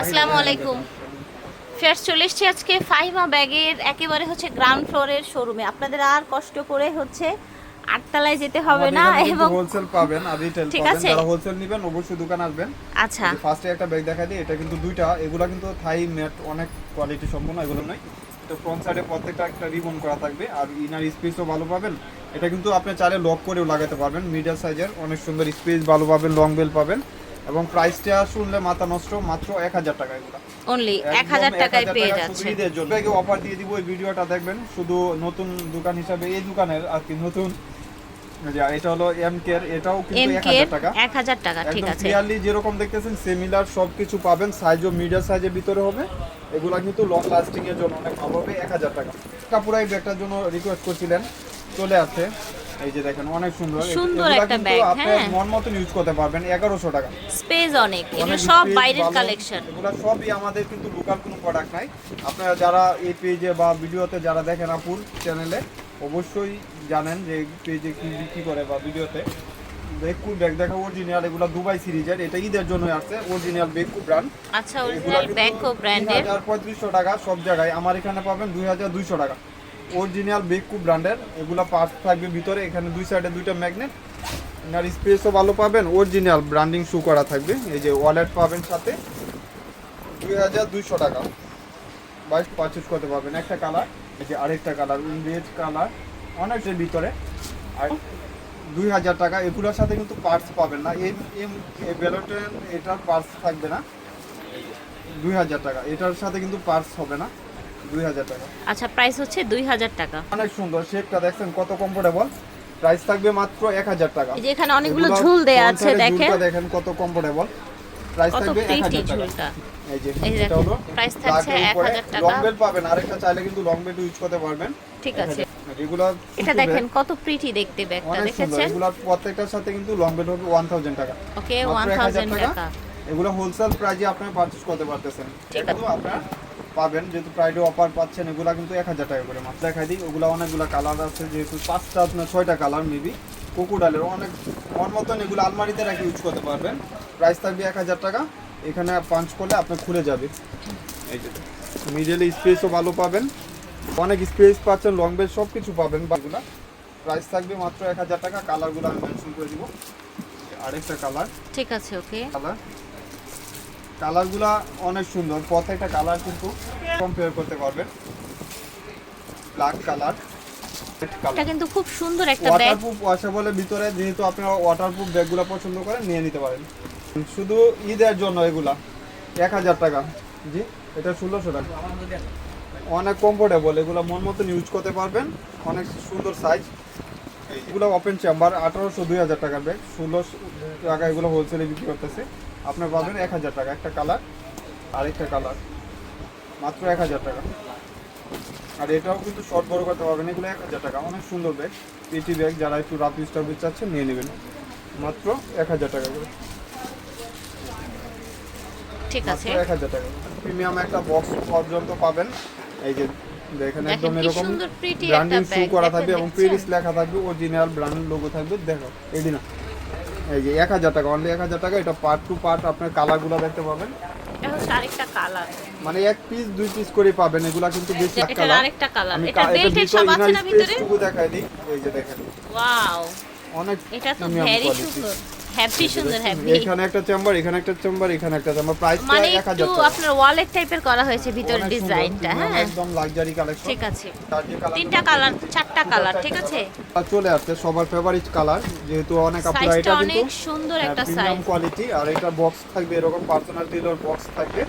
আসসালামু আলাইকুম। ফের চলে এসছি আজকে ফাইমা ব্যাগের একেবারে হচ্ছে গ্রাউন্ড ফ্লোরের শোরুমে। আপনাদের আর কষ্ট করে হচ্ছে আটতলায় যেতে হবে না এবং হোলসেল পাবেন আর রিটেল পাবেন। যারা হোলসেল নেবেন অবশ্যই দোকান আসবেন। আচ্ছা। ফার্স্টে একটা ব্যাগ দেখা দিই এটা কিন্তু দুইটা। এগুলা কিন্তু থাই ম্যাট অনেক কোয়ালিটি সম্পন্ন এগুলো নয়। তো ফ্রন্ট সাইডে প্রত্যেকটা একটা রিবন করা থাকবে। আর ইনার স্পেসও ভালো পাবেন। এটা কিন্তু আপনি চাইলে লক করেও লাগাতে পারবেন। মিডিয়াম সাইজের অনেক সুন্দর স্পেস ভালো পাবেন লং বেল পাবেন। এবং প্রাইসটা শুনলে মাথা নষ্ট মাত্র এক হাজার টাকা এগুলো অনলি এক হাজার টাকায় পেয়ে যাচ্ছে। ঈদের জন্য। অফার দিয়ে দিব এই ভিডিওটা দেখবেন শুধু নতুন দোকান হিসাবে এই দোকানের আর কি নতুন। এটা হলো এম কেয়ার এটাও কিন্তু এম এক কে হাজার টাকা। এক হাজার টাকা ঠিক আছে। ক্লিয়ারলি যেরকম দেখতেছেন সিমিলার সবকিছু পাবেন সাইজও মিডিয়াম সাইজের ভিতরে হবে। এগুলা কিন্তু লং লাস্টিং এর জন্য অনেক ভালো হবে এক হাজার টাকা। কাপুরাই ব্যাগটার জন্য রিকোয়েস্ট করছিলেন চলে আসে এই যে দেখেন অনেক সুন্দর। সুন্দর একটা ব্যাগ, হ্যাঁ। মন মতন ইউজ করতে পারবেন এগারোশো টাকা। স্পেস অনেক এগুলো সব বাইরের কালেকশন এগুলো সবই আমাদের কিন্তু লোকাল কোনো প্রোডাক্ট নাই। আপনারা যারা এই পেজে বা ভিডিওতে যারা দেখেন আপুর চ্যানেলে অবশ্যই জানেন যে পেজে কি বিক্রি করে বা ভিডিওতে বেকুর ব্যাগ দেখা অরিজিনাল এগুলো দুবাই সিরিজের এটা ঈদের জন্য আসছে অরিজিনাল বেকু ব্র্যান্ড আচ্ছা অরিজিনাল ব্যাকো ব্র্যান্ডের হাজার পঁয়ত্রিশশো টাকা সব জায়গায়। আমার এখানে পাবেন দুই হাজার দুইশো টাকা। অরিজিনাল বেকু ব্র্যান্ডের এগুলো পার্টস থাকবে ভিতরে, এখানে দুই সাইডে দুইটা ম্যাগনেট আর স্পেসও ভালো পাবেন অরিজিনাল ব্র্যান্ডিং শু করা থাকবে, এই যে ওয়ালেট পাবেন সাথে, দুই হাজার দুইশো টাকা। বাইশ পারচেস করতে পারবেন, একটা কালার এই যে আরেকটা কালার রেড কালার অনেকটার ভিতরে। আর দুই হাজার টাকা, এগুলোর সাথে কিন্তু পার্টস পাবেন না, এই এই বেলটের এটার পার্টস থাকবে না। দুই হাজার টাকা, এটার সাথে কিন্তু পার্টস হবে না। টাকা। আচ্ছা প্রাইস হচ্ছে দুই হাজার টাকা। অনেক সুন্দর শেপটা দেখছেন কত কমফোর্টেবল প্রাইস থাকবে মাত্র এক হাজার টাকা। এই যে এখানে অনেকগুলো ঝুল দেয়া আছে দেখেন। দেখেন কত কমফোর্টেবল প্রাইস থাকবে এক প্রিটি হাজার টাকা। এই যে এটা হলো price থাকছে plug এর 1000 টাকা। লং বেল পাবেন আরেকটা চাইলে কিন্তু লং বেল ইউজ করতে পারবেন। ঠিক আছে। এগুলো এটা দেখেন কত প্রিটি দেখতে ব্যাগটা দেখেছেন? প্রত্যেকটার সাথে কিন্তু লং বেল হবে ওয়ান থাউজেন্ড টাকা। ওকে ওয়ান 1000 টাকা। টাকা। এগুলো হোলসেল প্রাইজে আপনি পারচেজ করতে পারতেছেন। ঠিক কিন্তু আপনার পাবেন যেহেতু প্রাইডে অফার পাচ্ছেন এগুলা কিন্তু এক হাজার টাকা করে মাত্র দেখাই দিই। ওগুলো অনেকগুলো কালার আছে যেহেতু পাঁচটা আপনার ছয়টা কালার মেবি কোকুডালের অনেক মন মতন এগুলো আলমারিতে রেখে ইউজ করতে পারবেন। প্রাইস থাকবে এক হাজার টাকা। এখানে পাঞ্চ করলে আপনার খুলে যাবে। এই যে মিডলে স্পেসও ভালো পাবেন। অনেক স্পেস পাচ্ছেন লং বেস সব কিছু পাবেন বাগুলা প্রাইস থাকবে মাত্র এক হাজার টাকা। কালারগুলো আমি মেনশন করে দিব। আরেকটা কালার ঠিক আছে ওকে কালার কালারগুলা অনেক সুন্দর। প্রত্যেকটা কালার কিন্তু কম্পেয়ার করতে পারবেন। ব্ল্যাক কালার এটা কিন্তু খুব সুন্দর একটা ব্যাগ ওয়াটারপ্রুফ ওয়াশেবলের ভিতরে যেহেতু আপনারা ওয়াটারপ্রুফ ব্যাগগুলো পছন্দ করেন নিয়ে নিতে পারেন। শুধু ঈদের জন্য এগুলা। এক হাজার টাকা। জি এটা ষোলোশো টাকা। অনেক কমফোর্টেবল এগুলো মন মতন ইউজ করতে পারবেন। অনেক সুন্দর সাইজ এগুলো ওপেন চেম্বার আঠারোশো দুই হাজার টাকার ব্যাগ ষোলোশো টাকা এগুলো হোলসেলে বিক্রি করতেছে। আপনার পাবেন এক হাজার টাকা। একটা কালার আরেকটা কালার। মাত্র এক হাজার টাকা। আর এটাও কিন্তু শর্ট বড় করতে পারবেন এগুলো এক হাজার টাকা। অনেক সুন্দর ব্যাগ পিটি ব্যাগ যারা একটু ইউজ টাফ চাচ্ছেন নিয়ে নেবেন। মাত্র এক হাজার টাকা করে। ঠিক আছে। এক হাজার টাকা। প্রিমিয়াম একটা বক্স পর্যন্ত পাবেন। এই যে দেখেন দেখেন একদম এরকম ব্র্যান্ডিং শু করা থাকবে এবং? পেরিস লেখা থাকবে অরিজিনাল ব্র্যান্ড লোগো থাকবে। দেখো এডি না। এই যে এক হাজার টাকা অনলি এক হাজার টাকা এটা পার্ট টু পার্ট আপনার কালারগুলো দেখতে পাবেন। আরেকটা কালার। মানে এক পিস দুই পিস করে পাবেন এগুলা কিন্তু বেশি কালার। আরেকটা কালার। এটা বেল্টের সব আছে না ভিতরে? দেখাই দিই এই যে দেখেন। ওয়াও। অনেক এটা তো ভেরি সুন্দর। হ্যাপি সুন্দর হ্যাপি এখানে একটা চেম্বার এখানে একটা চেম্বার এখানে একটা চেম্বার প্রাইস মানে এক একটু আপনার ওয়ালেট টাইপের করা হয়েছে ভিতরের ডিজাইনটা হ্যাঁ। একদম লাক্সারি কালেকশন ঠিক আছে। তিনটা কালার চারটা কালার ঠিক আছে? চলে আসছে সবার ফেভারিট কালার যেহেতু অনেক আপনারা এটা অনেক সুন্দর একটা প্রিমিয়াম সাইজ কোয়ালিটি আর এটা বক্স থাকবে এরকম পার্সোনাল টেলর বক্স থাকবে।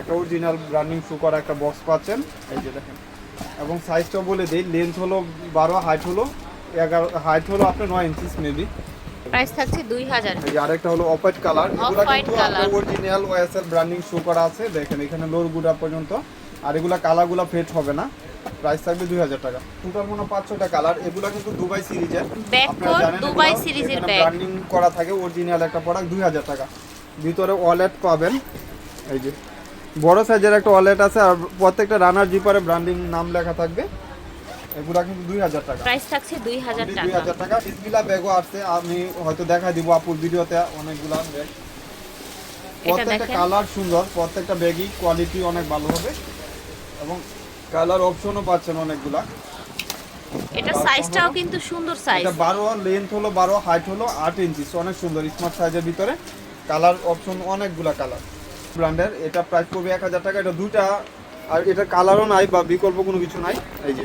একটা অরিজিনাল ব্র্যান্ডিং শু করা একটা বক্স পাচ্ছেন। এই যে দেখেন। এবং সাইজটা বলে দিই লেন্থ হলো বারো হাইট হলো এগারো হাইট হলো আপনার নয় ইঞ্চিস মেবি প্রাইস থাকছে দুই হাজার। এই আরেকটা হলো অফ হোয়াইট কালার। এগুলো কিন্তু। আপনার অরিজিনাল ওএসএল ব্র্যান্ডিং শু করা আছে। দেখেন এখানে লোর গুড়া পর্যন্ত। আর এগুলা কালারগুলো ফেট হবে না। প্রাইস থাকবে দুই হাজার টাকা। টোটাল মনে হয় পাঁচ ছটা কালার। এগুলা কিন্তু দুবাই সিরিজের। ব্যাককোট দুবাই সিরিজের ব্যাগ ব্র্যান্ডিং করা থাকে অরিজিনাল একটা প্রোডাক্ট দুই হাজার টাকা। ভিতরে ওয়ালেট পাবেন। এই যে বড় সাইজের একটা ওয়ালেট আছে। আর প্রত্যেকটা রানার জিপারে ব্র্যান্ডিং নাম লেখা থাকবে। এগুলা কিন্তু দুই হাজার টাকা। প্রাইস থাকছে দুই হাজার দুই হাজার টাকা। বিসমিল্লা ব্যাগও আসছে আমি হয়তো দেখা দিব আপুর ভিডিওতে অনেকগুলা ব্যাগ। প্রত্যেকটা কালার সুন্দর প্রত্যেকটা ব্যাগই কোয়ালিটি অনেক ভালো হবে। এবং কালার অপশনও পাচ্ছেন অনেকগুলা। এটা সাইজটাও কিন্তু সুন্দর সাইজ এটা বারো লেন্থ হলো বারো হাইট হলো আট ইঞ্চি অনেক সুন্দর স্মার্ট সাইজের ভিতরে। কালার অপশন অনেকগুলা কালার। ব্র্যান্ডের এটা প্রাইস পড়বে এক হাজার টাকা। এটা দুইটা আর এটা কালারও নাই বা বিকল্প কোনো কিছু নাই। এই যে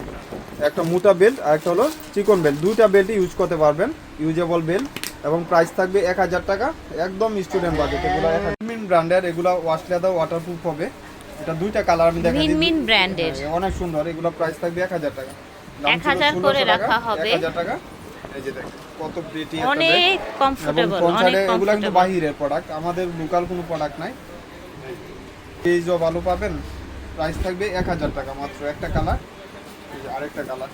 একটা মোটা বেল্ট আর একটা হলো চিকন বেল্ট দুইটা বেল্টই ইউজ করতে পারবেন ইউজেবল বেল্ট এবং প্রাইস থাকবে এক হাজার টাকা। একদম স্টুডেন্ট বাজেট এগুলো মিন ব্র্যান্ডের এগুলো ওয়াশ লেদার ওয়াটারপ্রুফ হবে। এটা দুইটা কালার আমি দেখা মিনমিন ব্র্যান্ডের অনেক সুন্দর এগুলো প্রাইস থাকবে এক হাজার টাকা। এক হাজার করে 1600 টাকা, রাখা হবে। 1000 টাকা। এই যে দেখেন কত প্রিটি অনেক কমফোর্টেবল অনেক এগুলো কিন্তু বাহিরের প্রোডাক্ট আমাদের লোকাল কোনো প্রোডাক্ট নাই। এই যে ভালো পাবেন প্রাইস থাকবে এক হাজার টাকা মাত্র একটা কালার আরেকটা কালার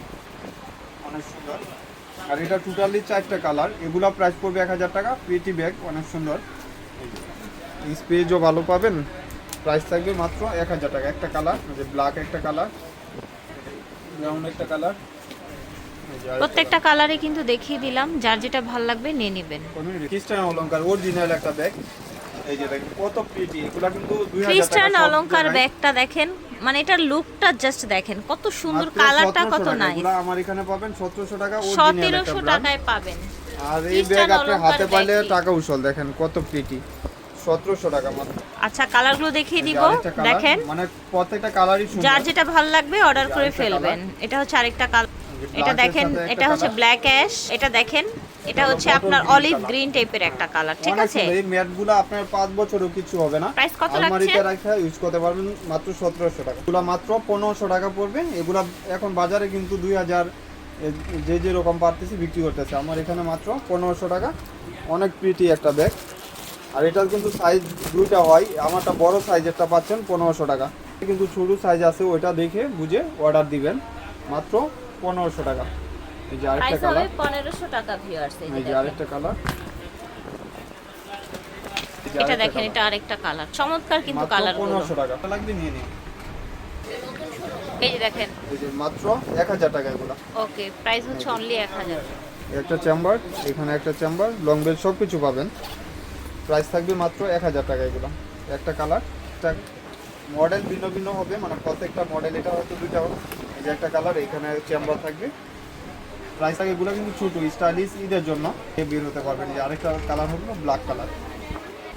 অনেক সুন্দর। আর এটা টোটালি চারটা কালার এগুলা প্রাইস পড়বে এক হাজার টাকা পেটি ব্যাগ অনেক সুন্দর। স্পেজও ভালো পাবেন প্রাইস থাকবে মাত্র এক হাজার টাকা একটা কালার যে ব্ল্যাক একটা কালার ব্রাউন একটা কালার প্রত্যেকটা কালারে কিন্তু দেখিয়ে দিলাম যার যেটা ভালো লাগবে নিয়ে নেবেন। খ্রিস্টান অলংকার অরিজিনাল একটা ব্যাগ এই যে দেখেন কত প্রিটি এগুলা কিন্তু খ্রিস্টান সব অলংকার ব্যাগটা দেখেন মানে এটার লুকটা জাস্ট দেখেন কত সুন্দর কালারটা কত। নাইস আমার এখানে পাবেন 1700 টাকা original একটা সতেরোশো brand। টাকায় পাবেন। আর এই ব্যাগ আপনি হাতে পাইলে টাকা উসল দেখেন কত প্রিটি 1700 টাকা মাত্র। আচ্ছা কালারগুলো দেখিয়ে দিব দেখেন। মানে প্রত্যেকটা কালারই সুন্দর। যার যেটা ভালো লাগবে অর্ডার করে ফেলবেন। এটা হচ্ছে আরেকটা কালার এটা দেখেন এটা হচ্ছে ব্ল্যাক অ্যাশ এটা দেখেন এটা হচ্ছে আপনার অলিভ। গ্রিন টাইপের একটা কালার ঠিক আছে এই ম্যাটগুলো আপনার 5 বছরও কিছু হবে না। প্রাইস কত লাগছে? আলমারিতে রাখা ইউজ করতে পারবেন মাত্র 1700 টাকা। এগুলো মাত্র 1500 টাকা পড়বে। এগুলো এখন বাজারে কিন্তু 2000 এ- যে যে রকম পারতেছি বিক্রি করতেছে। আমার এখানে মাত্র 1500 টাকা। অনেক প্রিটি একটা ব্যাগ আর এটার কিন্তু সাইজ দুইটা হয়। আমারটা বড় সাইজেরটা পাচ্ছেন 1500 টাকা। কিন্তু ছোট সাইজ আছে ওইটা দেখে বুঝে অর্ডার দিবেন। মাত্র 1500 টাকা। এই যে আরেকটা কালার পনেরোশো টাকা ভিউয়ার্স এই যে আরেকটা কালার এটা দেখেন এটা আরেকটা কালার চমৎকার কিন্তু কালার পনেরোশো টাকা। লাগবে নিয়ে নিন এই যে দেখেন। এই যে মাত্র এক হাজার টাকা এগুলো। ওকে প্রাইস হচ্ছে অনলি এক হাজার। একটা চেম্বার এখানে একটা চেম্বার লং বেল সব কিছু পাবেন। প্রাইস থাকবে মাত্র এক হাজার টাকা এগুলো। একটা কালার একটা মডেল ভিন্ন ভিন্ন হবে মানে প্রত্যেকটা মডেল এটা হয়তো দুইটা হবে। এই যে একটা কালার এখানে চেম্বার থাকবে। প্রাইস থাকে এগুলো কিন্তু ছোটো স্টাইলিশ ঈদের জন্য। বের হতে পারবেন। যে আরেকটা কালার হলো ব্ল্যাক কালার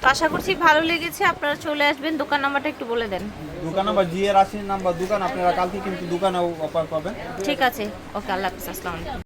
তো আশা করছি ভালো লেগেছে। আপনারা চলে আসবেন। দোকান নাম্বারটা একটু বলে দেন। দোকান নাম্বার জি এর আশি নাম্বার দোকান। আপনারা কালকে কিন্তু দোকানেও অফার পাবেন। ঠিক আছে। ওকে আল্লাহ হাফিজ। আসসালামু আলাইকুম।